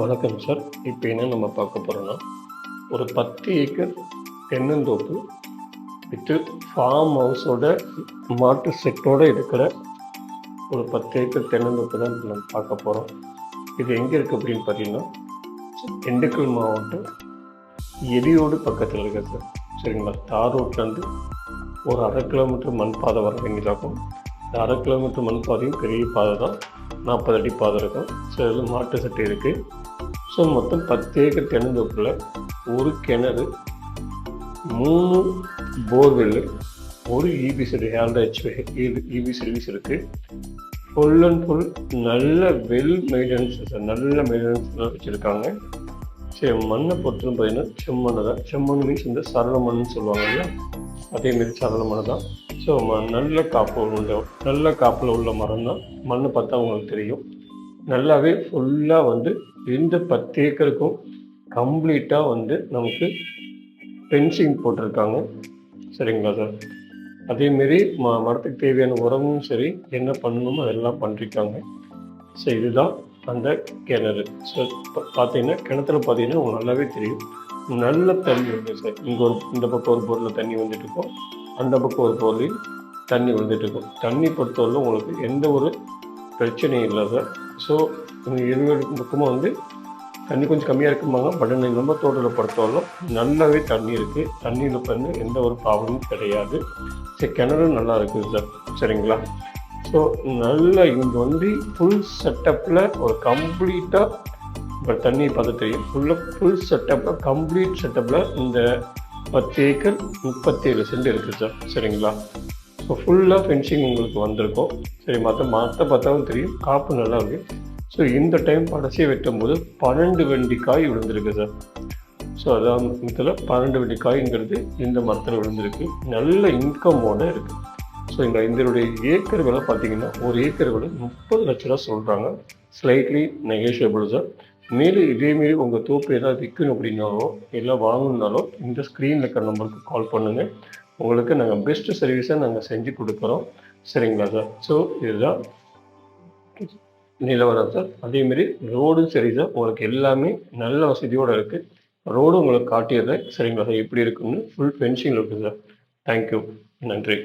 வணக்கம் சார். இப்போ என்ன நம்ம பார்க்க போகிறோன்னா ஒரு பத்து ஏக்கர் தென்னந்தோப்பு வித்து ஃபார்ம் ஹவுஸோட மாட்டு செட்டோடு இருக்கிற ஒரு பத்து ஏக்கர் தென்னந்தோப்பு தான் நம்ம பார்க்க போகிறோம் இது எங்கே இருக்குது அப்படின்னு பார்த்தீங்கன்னா திண்டுக்கல் மாவட்டம் எரியோடு பக்கத்தில் இருக்குது சார். சரிங்களா? தார் ரோட்லேருந்து ஒரு அரை கிலோமீட்டர் மண் பாதை வர வேண்டியதாகும் இந்த அரை கிலோமீட்டர் மண் பாதையும் பெரிய பாதை தான். நாற்பது அடி பாதை இருக்கும். ஸோ இதில் மாட்டு சட்டை இருக்குது ஸோ மொத்தம் பத்து ஏக்கர் தென்னந்தோப்பில் ஒரு கிணறு மூணு போர்வெல்லு ஒரு இபி சர்வீஸ் ஏழரை ஹெச்பி இபி சர்வீஸ் இருக்குது ஃபுல் அண்ட் ஃபுல் நல்ல வெல் மெயின்டெனன்ஸ் நல்ல மெயின்டெனன்ஸ் வச்சுருக்காங்க. சரி மண்ணை பொறுத்தவரை பார்த்தீங்கன்னா செம்மண்ணை தான். செம்மண் மீன்ஸ் இந்த சரள மண்ணுன்னு சொல்லுவாங்க இல்லையா? அதேமாரி சரள மண் தான். ஸோ ம நல்ல காப்பு உள்ள நல்ல காப்பில் உள்ள மரம் தான். மண்ணை பார்த்தா உங்களுக்கு தெரியும். நல்லாவே ஃபுல்லாக வந்து இந்த பத்து ஏக்கருக்கும் கம்ப்ளீட்டாக வந்து நமக்கு ஃபென்சிங் போட்டிருக்காங்க. சரிங்களா சார் அதேமாரி ம மரத்துக்கு தேவையான உரமும் சரி என்ன பண்ணணுமோ அதெல்லாம் பண்ணிருக்காங்க ஸோ இதுதான் அந்த கிணறு. ஸோ இப்போ பார்த்தீங்கன்னா கிணத்துல பார்த்தீங்கன்னா உங்களுக்கு நல்லாவே தெரியும். நல்ல தண்ணி வந்து சார் இங்கே ஒரு இந்த பக்கம் ஒரு பொருளில் தண்ணி வந்துட்டு இருக்கும். அந்த பக்கம் ஒரு பொருளில் தண்ணி வந்துட்டு இருக்கும். தண்ணி பொறுத்தவரை உங்களுக்கு எந்த ஒரு பிரச்சனையும் இல்லை சார் ஸோ இருவேறு பக்கமும் வந்து தண்ணி கொஞ்சம் கம்மியாக இருக்குமாங்க பட் நம்ம தோட்டத்தில் பொறுத்தவரை நல்லாவே தண்ணி இருக்குது தண்ணியில் பண்ணு எந்த ஒரு ப்ராப்ளமும் கிடையாது. சரி கிணறும் நல்லா இருக்குது சார் சரிங்களா? ஸோ நல்ல இங்கே வந்து ஃபுல் செட்டப்பில் ஒரு கம்ப்ளீட்டாக இப்போ தண்ணி பார்த்து தெரியும். ஃபுல்லாக ஃபுல் செட்டப்பில் கம்ப்ளீட் செட்டப்பில் இந்த பத்து ஏக்கர் முப்பத்தேழு சென்ட் இருக்குது சார் சரிங்களா? ஸோ ஃபுல்லாக ஃபென்சிங் உங்களுக்கு வந்திருக்கும். சரி மற்ற மற்ற பார்த்தாலும் தெரியும். காப்பு நல்லா இருக்குது ஸோ இந்த டைம் படசையை வெட்டும் போது பன்னெண்டு வெண்டி காய் விழுந்திருக்கு சார் ஸோ அதான் இதில் பன்னெண்டு வெண்டி காய்ங்கிறது இந்த மரத்தில் விழுந்திருக்கு. நல்ல இன்கமோட இருக்குது ஸோ இந்த இதனுடைய ஏக்கர் விலை பார்த்தீங்கன்னா ஒரு ஏக்கர் விலை முப்பது லட்ச ரூபா சொல்கிறாங்க ஸ்லைட்லி நெகோஷியபிள் சார் மேலும் இதேமாரி உங்கள் தோப்பு ஏதாவது விற்கணும் அப்படின்னாலோ இல்லை வாங்கணுன்னாலும் இந்த ஸ்க்ரீனில் இருக்கிற நம்பருக்கு கால் பண்ணுங்கள் உங்களுக்கு நாங்கள் பெஸ்ட் சர்வீஸை நாங்கள் செஞ்சு கொடுக்குறோம். சரிங்களா சார் ஸோ இதுதான் நிலவரம் சார் அதேமாரி ரோடும் சரி சார் உங்களுக்கு எல்லாமே நல்ல வசதியோடு இருக்குது ரோடு உங்களுக்கு காட்டிடுறேன். சரிங்களா சார் எப்படி இருக்குன்னு ஃபுல் ஃபென்சிங் இருக்குது சார் தேங்க்யூ நன்றி.